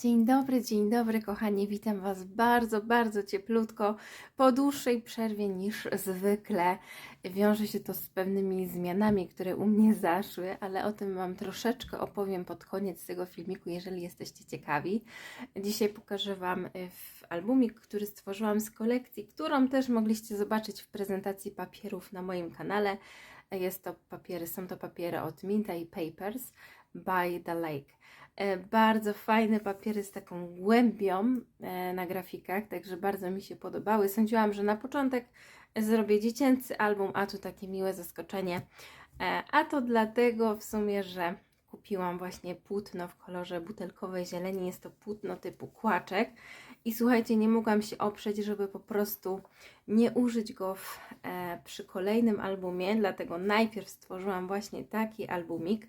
Dzień dobry, dzień dobry, kochani. Witam Was bardzo, bardzo cieplutko. Po dłuższej przerwie niż zwykle. Wiąże się to z pewnymi zmianami, które u mnie zaszły, ale o tym Wam troszeczkę opowiem pod koniec tego filmiku, jeżeli jesteście ciekawi. Dzisiaj pokażę Wam y, w albumik, który stworzyłam z kolekcji, którą też mogliście zobaczyć w prezentacji papierów na moim kanale. Jest to papiery, są to papiery od Minta i Papers by the Lake. E, Bardzo fajne papiery z taką głębią e, na grafikach, także bardzo mi się podobały. Sądziłam, że na początek zrobię dziecięcy album, a tu takie miłe zaskoczenie. E, A to dlatego w sumie, że kupiłam właśnie płótno w kolorze butelkowej zieleni. Jest to płótno typu kłaczek. I słuchajcie, nie mogłam się oprzeć, żeby po prostu nie użyć go w, e, przy kolejnym albumie, dlatego najpierw stworzyłam właśnie taki albumik.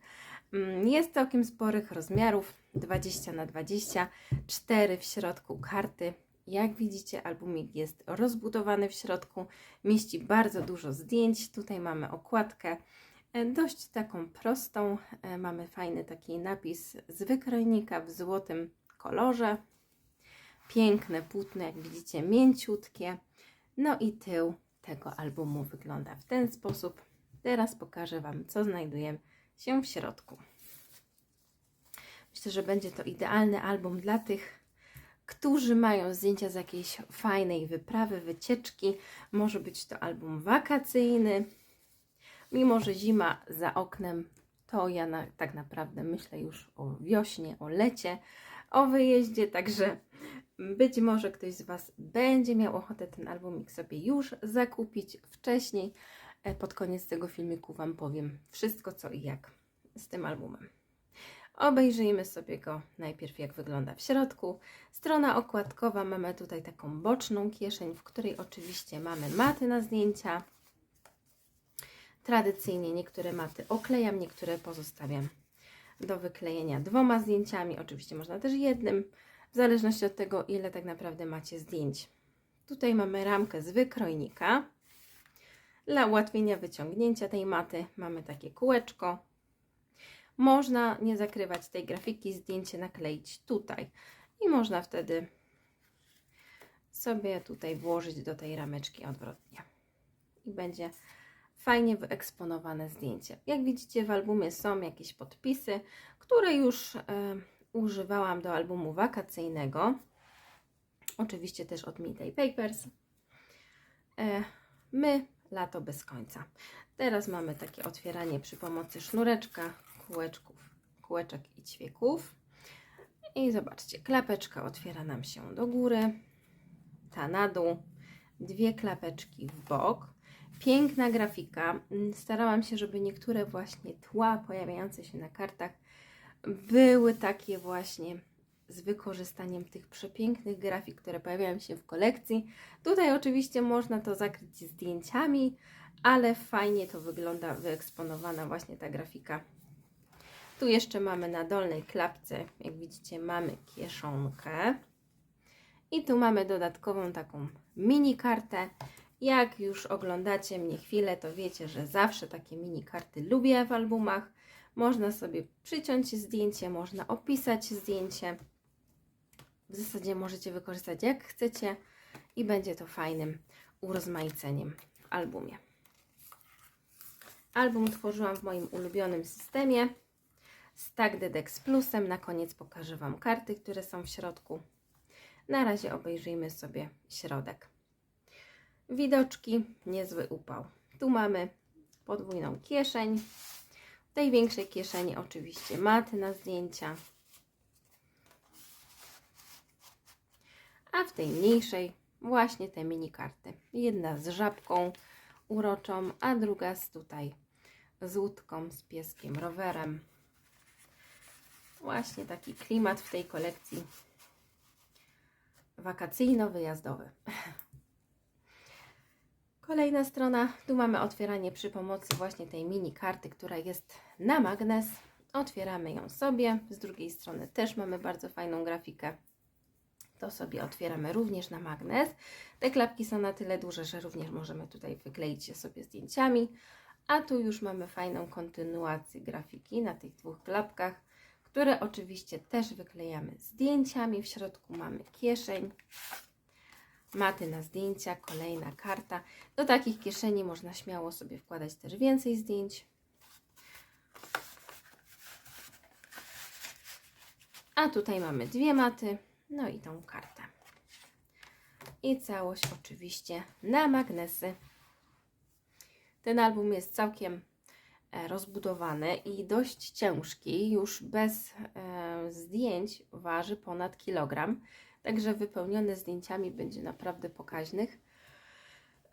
Mm, Jest całkiem sporych rozmiarów 20 na 20 4 w środku karty. Jak widzicie, albumik jest rozbudowany w środku, mieści bardzo dużo zdjęć. Tutaj mamy okładkę, e, dość taką prostą. E, Mamy fajny taki napis z wykrojnika w złotym kolorze. Piękne płótno, jak widzicie, mięciutkie. No i tył tego albumu wygląda w ten sposób. Teraz pokażę Wam, co znajduje się w środku. Myślę, że będzie to idealny album dla tych, którzy mają zdjęcia z jakiejś fajnej wyprawy, wycieczki. Może być to album wakacyjny. Mimo, że zima za oknem, to ja na, tak naprawdę myślę już o wiośnie, o lecie, o wyjeździe, także być może ktoś z Was będzie miał ochotę ten albumik sobie już zakupić wcześniej. E, Pod koniec tego filmiku Wam powiem wszystko co i jak z tym albumem. Obejrzyjmy sobie go najpierw, jak wygląda w środku. Strona okładkowa, mamy tutaj taką boczną kieszeń, w której oczywiście mamy maty na zdjęcia. Tradycyjnie niektóre maty oklejam, niektóre pozostawiam do wyklejenia dwoma zdjęciami. Oczywiście można też jednym, w zależności od tego, ile tak naprawdę macie zdjęć. Tutaj mamy ramkę z wykrojnika. Dla ułatwienia wyciągnięcia tej maty mamy takie kółeczko. Można nie zakrywać tej grafiki, zdjęcie nakleić tutaj i można wtedy sobie tutaj włożyć do tej rameczki odwrotnie. I będzie fajnie wyeksponowane zdjęcie. Jak widzicie w albumie są jakieś podpisy, które już e, używałam do albumu wakacyjnego. Oczywiście też od Midday Papers. E, my lato bez końca. Teraz mamy takie otwieranie przy pomocy sznureczka, kółeczków, kółeczek i ćwieków. I zobaczcie, klapeczka otwiera nam się do góry, ta na dół, dwie klapeczki w bok. Piękna grafika. Mm, Starałam się, żeby niektóre właśnie tła pojawiające się na kartach były takie właśnie z wykorzystaniem tych przepięknych grafik, które pojawiają się w kolekcji. Tutaj oczywiście można to zakryć zdjęciami, ale fajnie to wygląda wyeksponowana właśnie ta grafika. Tu jeszcze mamy na dolnej klapce, jak widzicie, mamy kieszonkę. I tu mamy dodatkową taką mini kartę. Jak już oglądacie mnie chwilę, to wiecie, że zawsze takie mini karty lubię w albumach. Można sobie przyciąć zdjęcie, można opisać zdjęcie. W zasadzie możecie wykorzystać jak chcecie i będzie to fajnym urozmaiceniem w albumie. Album tworzyłam w moim ulubionym systemie z Tag Dedex Plusem. Na koniec pokażę Wam karty, które są w środku. Na razie obejrzyjmy sobie środek. Widoczki, niezły upał. Tu mamy podwójną kieszeń. W tej większej kieszeni oczywiście maty na zdjęcia. A w tej mniejszej właśnie te mini karty. Jedna z żabką uroczą, a druga z tutaj z łódką, z pieskiem, rowerem. Właśnie taki klimat w tej kolekcji wakacyjno-wyjazdowy. Kolejna strona, tu mamy otwieranie przy pomocy właśnie tej mini karty, która jest na magnes. Otwieramy ją sobie. Z drugiej strony też mamy bardzo fajną grafikę. To sobie otwieramy również na magnes. Te klapki są na tyle duże, że również możemy tutaj wykleić je sobie zdjęciami. A tu już mamy fajną kontynuację grafiki na tych dwóch klapkach, które oczywiście też wyklejamy zdjęciami. W środku mamy kieszeń, maty na zdjęcia, kolejna karta. Do takich kieszeni można śmiało sobie wkładać też więcej zdjęć. A tutaj mamy dwie maty, no i tą kartę. I całość oczywiście na magnesy. Ten album jest całkiem e, rozbudowany i dość ciężki. Już bez e, zdjęć waży ponad kilogram. Także wypełniony zdjęciami będzie naprawdę pokaźnych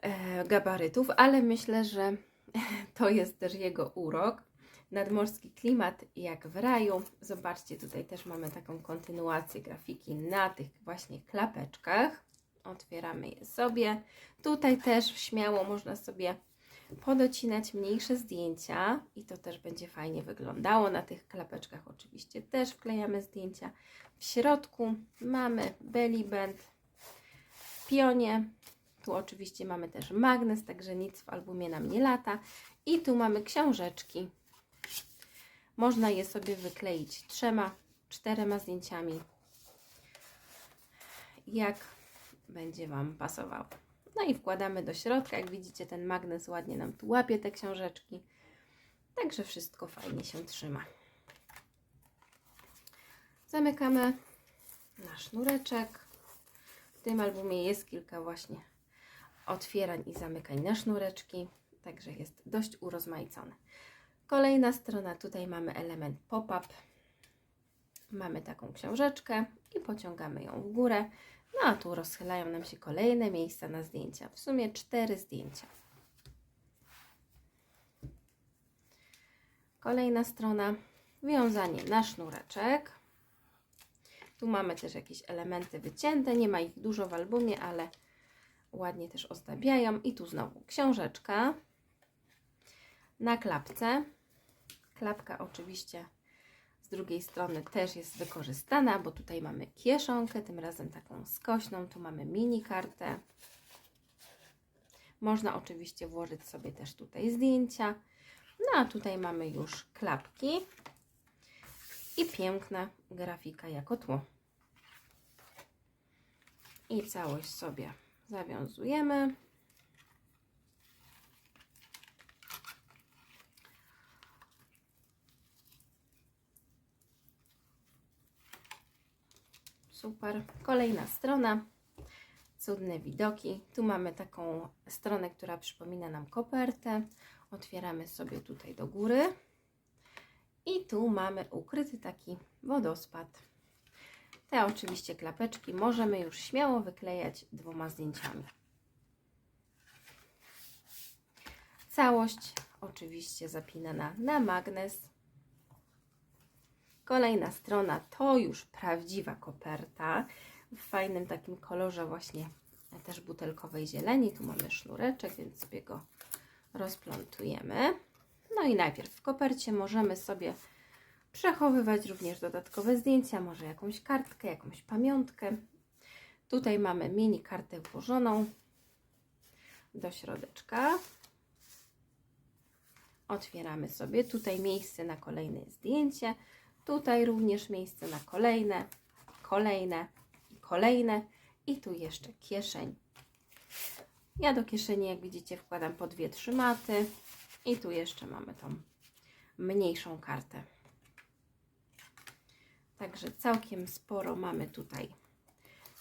e, gabarytów, ale myślę, że to jest też jego urok. Nadmorski klimat jak w raju. Zobaczcie, tutaj też mamy taką kontynuację grafiki na tych właśnie klapeczkach. Otwieramy je sobie. Tutaj też śmiało można sobie podocinać mniejsze zdjęcia i to też będzie fajnie wyglądało. Na tych klapeczkach oczywiście też wklejamy zdjęcia. W środku mamy belly band w pionie. Tu oczywiście mamy też magnes, także nic w albumie nam nie lata. I tu mamy książeczki. Można je sobie wykleić trzema, czterema zdjęciami. Jak będzie Wam pasowało. No i wkładamy do środka. Jak widzicie, ten magnes ładnie nam tu łapie te książeczki. Także wszystko fajnie się trzyma. Zamykamy nasz sznureczek. W tym albumie jest kilka właśnie otwierań i zamykań na sznureczki. Także jest dość urozmaicony. Kolejna strona, tutaj mamy element pop-up. Mamy taką książeczkę i pociągamy ją w górę. No a tu rozchylają nam się kolejne miejsca na zdjęcia. W sumie cztery zdjęcia. Kolejna strona, wiązanie na sznureczek. Tu mamy też jakieś elementy wycięte, nie ma ich dużo w albumie, ale ładnie też ozdabiają. I tu znowu książeczka na klapce. Klapka oczywiście z drugiej strony też jest wykorzystana, bo tutaj mamy kieszonkę, tym razem taką skośną, tu mamy mini kartę. Można oczywiście włożyć sobie też tutaj zdjęcia. No a tutaj mamy już klapki i piękna grafika jako tło. I całość sobie zawiązujemy. Super. Kolejna strona. Cudne widoki. Tu mamy taką stronę, która przypomina nam kopertę. Otwieramy sobie tutaj do góry. I tu mamy ukryty taki wodospad. Te oczywiście klapeczki możemy już śmiało wyklejać dwoma zdjęciami. Całość oczywiście zapinana na magnes. Kolejna strona to już prawdziwa koperta w fajnym takim kolorze właśnie też butelkowej zieleni. Tu mamy sznureczek, więc sobie go rozplątujemy. No i najpierw w kopercie możemy sobie przechowywać również dodatkowe zdjęcia, może jakąś kartkę, jakąś pamiątkę. Tutaj mamy mini kartę włożoną do środeczka. Otwieramy sobie tutaj miejsce na kolejne zdjęcie. Tutaj również miejsce na kolejne, kolejne i kolejne. I tu jeszcze kieszeń. Ja do kieszeni, jak widzicie, wkładam po dwie, trzy maty. I tu jeszcze mamy tą mniejszą kartę. Także całkiem sporo mamy tutaj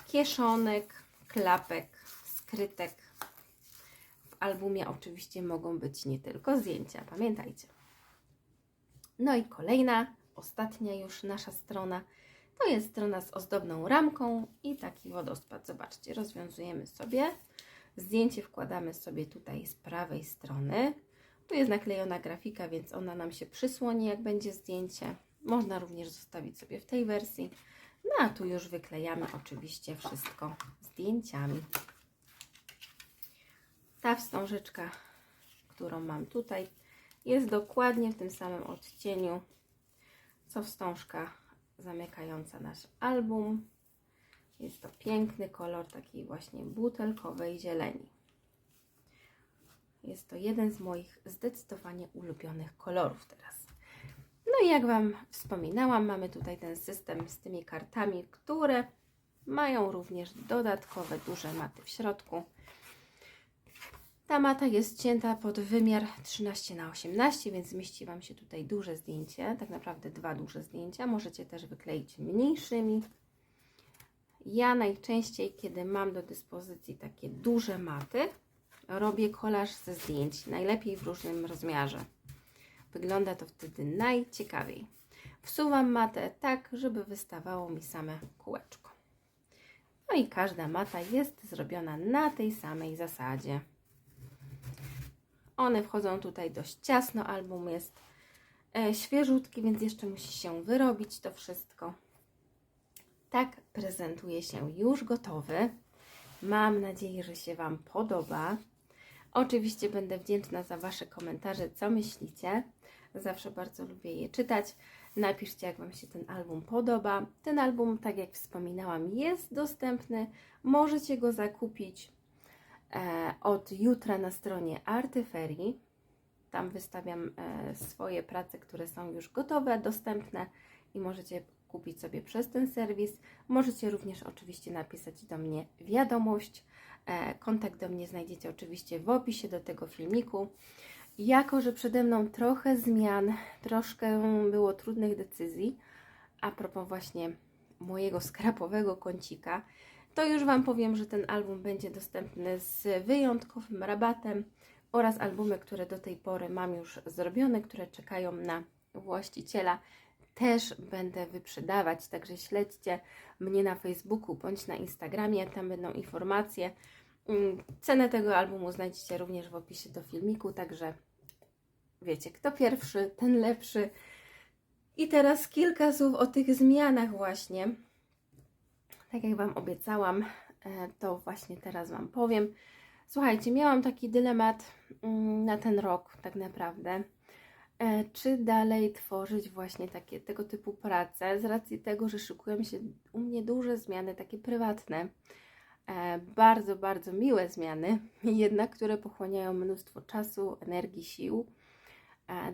kieszonek, klapek, skrytek. W albumie oczywiście mogą być nie tylko zdjęcia, pamiętajcie. No i kolejna ostatnia już nasza strona. To jest strona z ozdobną ramką i taki wodospad. Zobaczcie, rozwiązujemy sobie. Zdjęcie wkładamy sobie tutaj z prawej strony. Tu jest naklejona grafika, więc ona nam się przysłoni, jak będzie zdjęcie. Można również zostawić sobie w tej wersji. No a tu już wyklejamy oczywiście wszystko zdjęciami. Ta wstążeczka, którą mam tutaj, jest dokładnie w tym samym odcieniu co wstążka zamykająca nasz album. Jest to piękny kolor takiej właśnie butelkowej zieleni. Jest to jeden z moich zdecydowanie ulubionych kolorów teraz. No i jak Wam wspominałam, mamy tutaj ten system z tymi kartami, które mają również dodatkowe duże maty w środku. Ta mata jest cięta pod wymiar 13 na 18, więc zmieści Wam się tutaj duże zdjęcie, tak naprawdę dwa duże zdjęcia. Możecie też wykleić mniejszymi. Ja najczęściej, kiedy mam do dyspozycji takie duże maty, robię kolaż ze zdjęć, najlepiej w różnym rozmiarze. Wygląda to wtedy najciekawiej. Wsuwam matę tak, żeby wystawało mi same kółeczko. No i każda mata jest zrobiona na tej samej zasadzie. One wchodzą tutaj dość ciasno, album jest e, świeżutki, więc jeszcze musi się wyrobić to wszystko. Tak prezentuje się już gotowy. Mam nadzieję, że się Wam podoba. Oczywiście będę wdzięczna za Wasze komentarze, co myślicie. Zawsze bardzo lubię je czytać. Napiszcie, jak Wam się ten album podoba. Ten album, tak jak wspominałam, jest dostępny. Możecie go zakupić od jutra na stronie Artyferii. Tam wystawiam e, swoje prace, które są już gotowe, dostępne i możecie kupić sobie przez ten serwis. Możecie również oczywiście napisać do mnie wiadomość. E, kontakt do mnie znajdziecie oczywiście w opisie do tego filmiku. Jako, że przede mną trochę zmian, troszkę było trudnych decyzji, a propos właśnie mojego skrapowego kącika, to już Wam powiem, że ten album będzie dostępny z wyjątkowym rabatem oraz albumy, które do tej pory mam już zrobione, które czekają na właściciela, też będę wyprzedawać. Także śledźcie mnie na Facebooku bądź na Instagramie, tam będą informacje. Mm, Cenę tego albumu znajdziecie również w opisie do filmiku, także wiecie, kto pierwszy, ten lepszy. I teraz kilka słów o tych zmianach właśnie. Tak jak Wam obiecałam, e, to właśnie teraz Wam powiem. Słuchajcie, miałam taki dylemat mm, na ten rok tak naprawdę. E, Czy dalej tworzyć właśnie takie tego typu prace z racji tego, że szykują się u mnie duże zmiany, takie prywatne. E, Bardzo, bardzo miłe zmiany, jednak które pochłaniają mnóstwo czasu, energii, sił.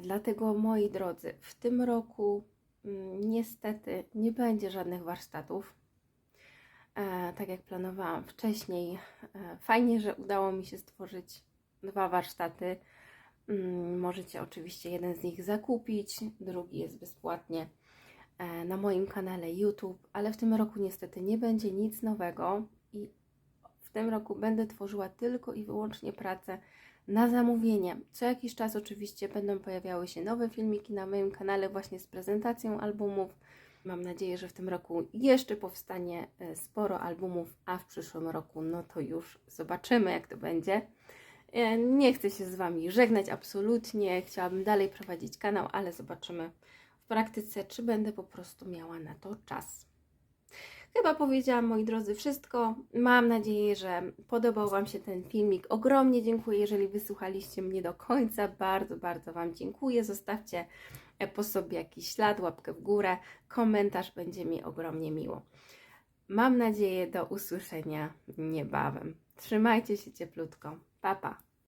Dlatego, moi drodzy, w tym roku mm, niestety nie będzie żadnych warsztatów. E, tak jak planowałam wcześniej. E, Fajnie, że udało mi się stworzyć dwa warsztaty. Mm, Możecie oczywiście jeden z nich zakupić, drugi jest bezpłatnie e, na moim kanale YouTube, ale w tym roku niestety nie będzie nic nowego i w tym roku będę tworzyła tylko i wyłącznie pracę na zamówienie. Co jakiś czas oczywiście będą pojawiały się nowe filmiki na moim kanale właśnie z prezentacją albumów. Mam nadzieję, że w tym roku jeszcze powstanie e, sporo albumów, a w przyszłym roku no to już zobaczymy jak to będzie. E, Nie chcę się z Wami żegnać absolutnie. Chciałabym dalej prowadzić kanał, ale zobaczymy w praktyce, czy będę po prostu miała na to czas. Chyba powiedziałam, moi drodzy, wszystko. Mam nadzieję, że podobał Wam się ten filmik. Ogromnie dziękuję, jeżeli wysłuchaliście mnie do końca. Bardzo, bardzo Wam dziękuję. Zostawcie po sobie jakiś ślad, łapkę w górę, komentarz, będzie mi ogromnie miło. Mam nadzieję do usłyszenia niebawem. Trzymajcie się cieplutko. Pa, pa.